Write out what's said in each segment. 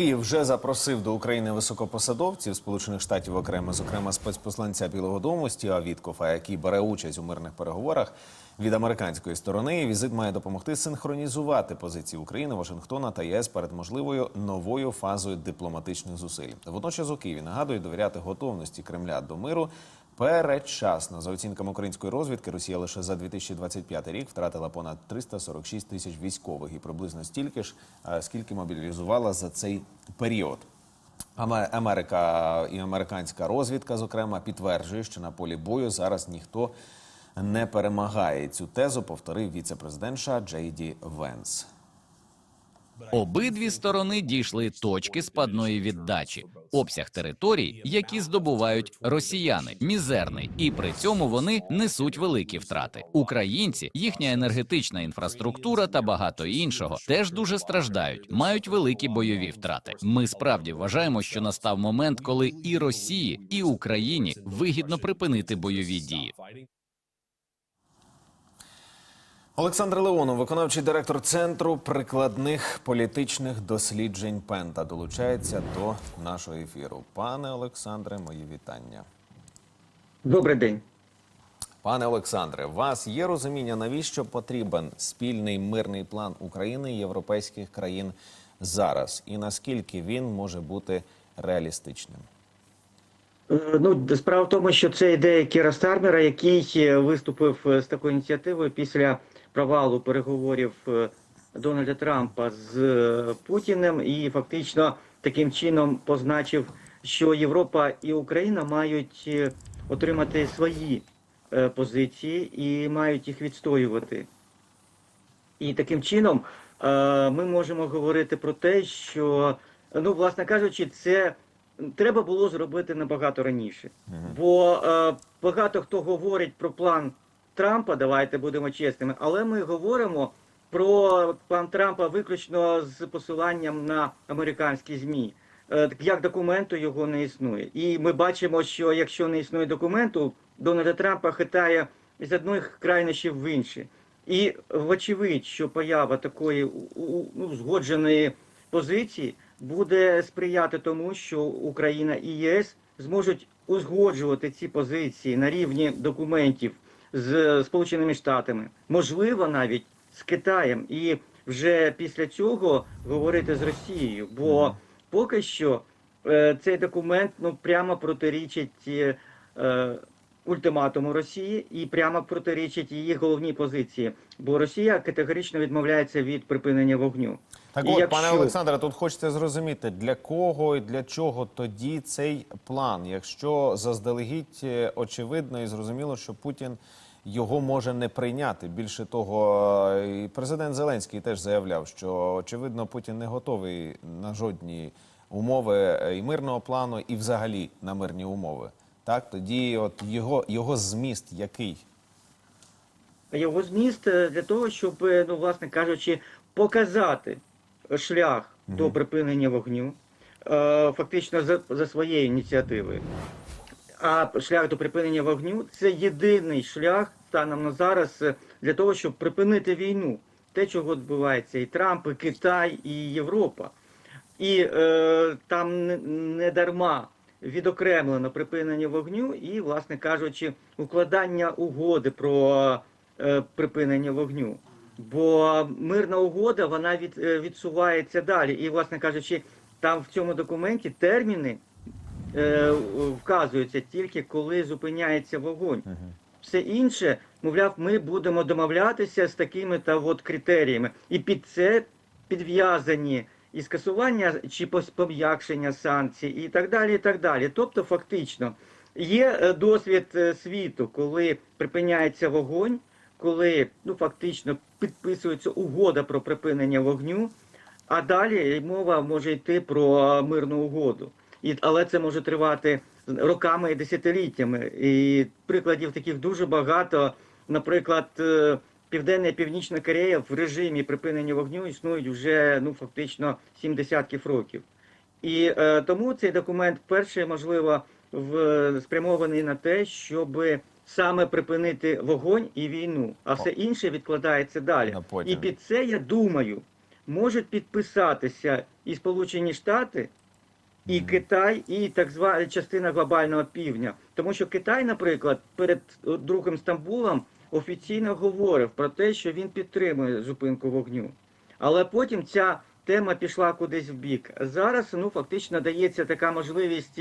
Київ вже запросив до України високопосадовців Сполучених Штатів окремо, зокрема спецпосланця Білого Дому Стіа Віткофа, який бере участь у мирних переговорах від американської сторони. Візит має допомогти синхронізувати позиції України, Вашингтона та ЄС перед можливою новою фазою дипломатичних зусиль. Водночас у Києві нагадують довіряти готовності Кремля до миру. Передчасно за оцінками української розвідки, Росія лише за 2025 рік втратила понад 346 тисяч військових і приблизно стільки ж, е, скільки мобілізувала за цей період. Аме- Америка і американська розвідка, зокрема, підтверджує, що на полі бою зараз ніхто не перемагає. Цю тезу повторив віце-президент США Джей Ді Венс. Обидві сторони дійшли точки спадної віддачі. Обсяг територій, які здобувають росіяни, мізерний, і при цьому вони несуть великі втрати. Українці, їхня енергетична інфраструктура та багато іншого теж дуже страждають, мають великі бойові втрати. Ми справді вважаємо, що настав момент, коли і Росії, і Україні вигідно припинити бойові дії. Олександр Леонов, виконавчий директор центру прикладних політичних досліджень Пента, долучається до нашого ефіру. Пане Олександре, мої вітання. Добрий день. Пане Олександре, у вас є розуміння, навіщо потрібен спільний мирний план України і європейських країн зараз, і наскільки він може бути реалістичним? Е, Ну, справа в тому, що це ідея Кіра Стармера, який е, виступив е, з такою ініціативою після провалу переговорів Дональда Трампа з Путіним, і фактично таким чином позначив, що Європа і Україна мають отримати свої позиції і мають їх відстоювати. І таким чином ми можемо говорити про те, що, ну, власне кажучи, це треба було зробити набагато раніше. Бо е, багато хто говорить про план Трампа, давайте будемо чесними, але ми говоримо про план Трампа виключно з посиланням на американські ЗМІ. Е, як документу його не існує. І ми бачимо, що якщо не існує документу, Дональда Трампа хитає з одних крайнощів в інші. І вочевидь, що поява такої ну, згодженої позиції буде сприяти тому, що Україна і ЄС зможуть узгоджувати ці позиції на рівні документів з Сполученими Штатами, можливо, навіть з Китаєм, і вже після цього говорити з Росією. Бо поки що е, цей документ ну прямо протирічить. е, е, ультиматуму Росії і прямо протирічить її головній позиції, бо Росія категорично відмовляється від припинення вогню. Так І от, якщо- пане Олександре, тут хочеться зрозуміти, для кого і для чого тоді цей план, якщо заздалегідь е, очевидно і зрозуміло, що Путін його може не прийняти. Більше того, е, і президент Зеленський теж заявляв, що очевидно Путін не готовий на жодні умови е, і мирного плану, і взагалі на мирні умови. Так, тоді от його, його зміст який? Його зміст для того, щоб, ну, власне кажучи, показати шлях до припинення вогню, е, фактично за, за своєю ініціативою. А шлях до припинення вогню це єдиний шлях станом на зараз е, для того, щоб припинити війну. Те, чого відбувається і Трамп, і Китай, і Європа. І е, там не дарма відокремлено припинення вогню і, власне кажучи, укладання угоди про е, припинення вогню. Бо мирна угода вона від, е, відсувається далі. І, власне кажучи, там в цьому документі терміни е, вказуються тільки коли зупиняється вогонь. Все інше, мовляв, ми будемо домовлятися з такими та от критеріями. І під це підв'язані і скасування чи пом'якшення санкцій, і так далі. і так далі. Тобто, фактично, є е, досвід е, світу, коли припиняється вогонь, коли ну фактично підписується угода про припинення вогню, а далі мова може йти про мирну угоду. І, але це може тривати роками і десятиліттями. І прикладів таких дуже багато. Наприклад, е, Південна і Північна Корея в режимі припинення вогню існують вже ну фактично сім десятків років. І е, тому цей документ перший, можливо, в, спрямований на те, щоб саме припинити вогонь і війну, а все інше відкладається далі. На потім. І під це я думаю, можуть підписатися і Сполучені Штати, і Китай, і так звана частина глобального півдня. Тому що Китай, наприклад, перед е, другим Стамбулом офіційно говорив про те, що він підтримує зупинку вогню. Але потім ця тема пішла кудись в бік. Зараз ну фактично дається така можливість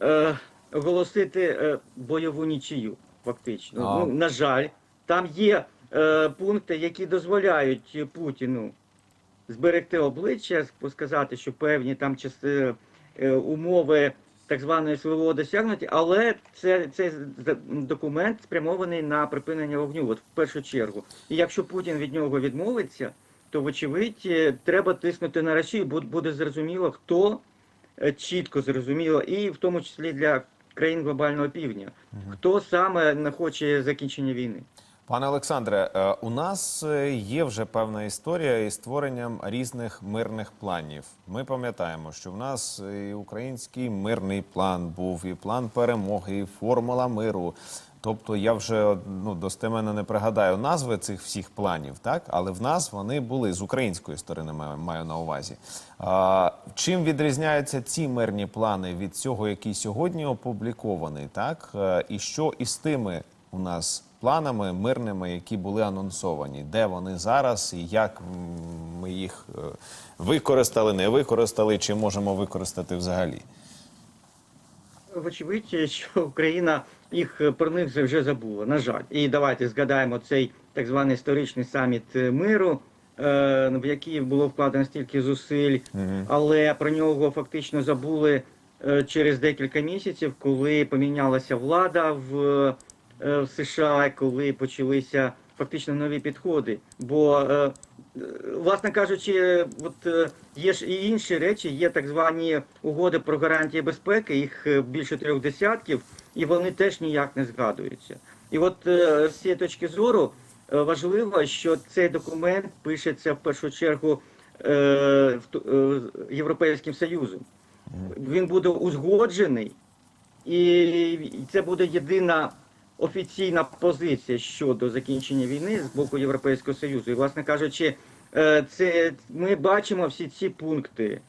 е, оголосити е, бойову нічию. Фактично, А. ну на жаль, там є е, пункти, які дозволяють Путіну зберегти обличчя, сказати, що певні там части, е, умови так званої СВО досягнуті, але це, цей документ спрямований на припинення вогню, от в першу чергу. І якщо Путін від нього відмовиться, то вочевидь е, треба тиснути на Росію, бу- буде зрозуміло, хто е, чітко зрозуміло, і в тому числі для країн глобального півдня, хто саме не хоче закінчення війни. Пане Олександре, е, у нас е, є вже певна історія із створенням різних мирних планів. Ми пам'ятаємо, що в нас і український мирний план був, і план перемоги, і формула миру. Тобто я вже ну, достеменно не пригадаю назви цих всіх планів, так але в нас вони були з української сторони, маю, на увазі. А, чим відрізняються ці мирні плани від цього, який сьогодні опублікований, так Е, і що із тими у нас планами мирними, які були анонсовані, де вони зараз і як ми їх е, використали, не використали, чи можемо використати взагалі? Вочевидь, що Україна їх е, про них вже забула, на жаль. І давайте згадаємо цей так званий історичний саміт е, миру, е, в який було вкладено стільки зусиль, але про нього фактично забули через декілька місяців, коли помінялася влада в, в США, коли почалися фактично нові підходи. Бо власне кажучи, от е, є ж і інші речі, є так звані угоди про гарантії безпеки, їх е, більше трьох десятків, і вони теж ніяк не згадуються. І от е, з цієї точки зору важливо, що цей документ пишеться в першу чергу в Європейським Союзом. Він буде узгоджений, і це буде єдина офіційна позиція щодо закінчення війни з боку Європейського Союзу. І, власне кажучи, це ми бачимо всі ці пункти.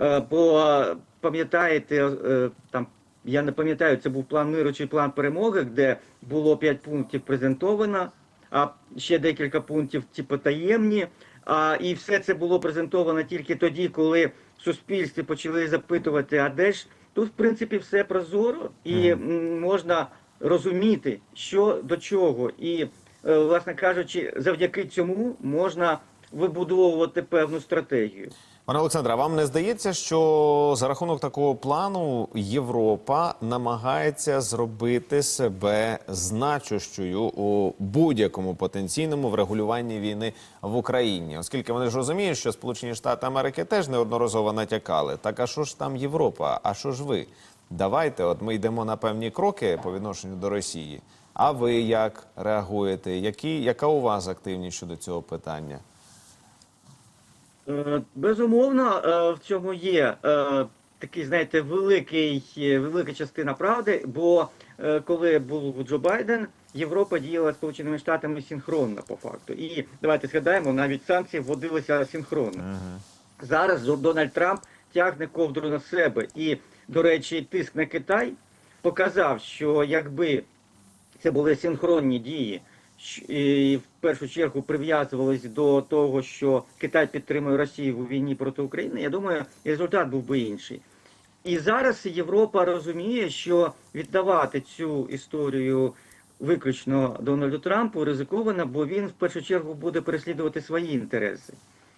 Е, Бо е, пам'ятаєте, е, там я не пам'ятаю, це був план миру чи план перемоги, де було п'ять пунктів презентовано, а ще декілька пунктів, типу, таємні. А, і все це було презентовано тільки тоді, коли в суспільстві почали запитувати, а де ж тут, в принципі, все прозоро і можна розуміти, що до чого. І, е, власне кажучи, завдяки цьому можна вибудовувати певну стратегію. Пане Олександре, вам не здається, що за рахунок такого плану Європа намагається зробити себе значущою у будь-якому потенційному врегулюванні війни в Україні, оскільки вони ж розуміють, що Сполучені Штати Америки теж неодноразово натякали. Так а що ж там Європа? А що ж ви? Давайте, от ми йдемо на певні кроки по відношенню до Росії. А ви як реагуєте? Які, яка у вас активність щодо цього питання? Е, Безумовно, е, в цьому є е, такий, знаєте, великий, велика частина правди, бо коли був Джо Байден, Європа діяла з Сполученими Штатами синхронно по факту. І давайте згадаємо, навіть санкції вводилися синхронно. Зараз Дональд Трамп тягне ковдру на себе. І, до речі, тиск на Китай показав, що якби це були синхронні дії, і в першу чергу прив'язувались до того, що Китай підтримує Росію у війні проти України, я думаю, результат був би інший. І зараз Європа розуміє, що віддавати цю історію виключно Дональду Трампу ризиковано, бо він в першу чергу буде переслідувати свої інтереси.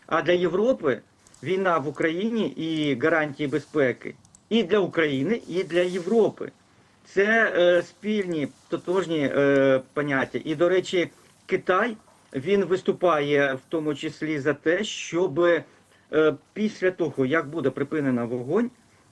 А для Європи війна в Україні і гарантії безпеки і для України, і для Європи. Це е, спільні тотожні е, поняття. І, до речі, Китай він виступає в тому числі за те, щоб е, після того, як буде припинено вогонь,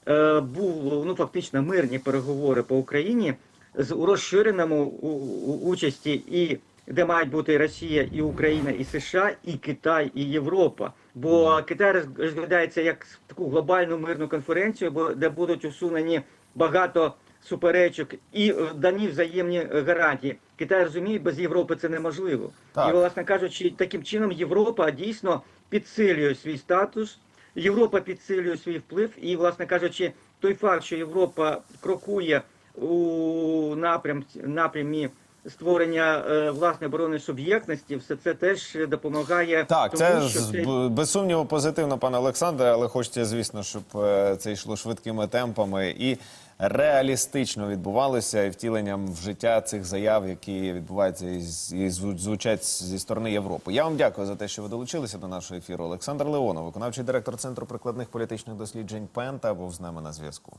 е, був ну фактично мирні переговори по Україні з розширеному у- у- участі і де мають бути і Росія, і Україна, і США, і Китай, і Європа. Бо Китай розглядається як таку глобальну мирну конференцію, де будуть усунені багато суперечок і е, дані взаємні е, гарантії. Китай розуміє, без Європи це неможливо. Так. І, власне кажучи, таким чином Європа дійсно підсилює свій статус, Європа підсилює свій вплив, і, власне кажучи, той факт, що Європа крокує у напрям, напрямі створення е, власне оборонної суб'єктності, все це теж допомагає Так, тому, це що без сумніву позитивно, пане Олександре, але хочеться, звісно, щоб е, це йшло швидкими темпами і реалістично відбувалося і втіленням в життя цих заяв, які відбуваються і, звучать зі сторони Європи. Я вам дякую за те, що ви долучилися до нашого ефіру. Олександр Леонов, виконавчий директор Центру прикладних політичних досліджень Пента, був з нами на зв'язку.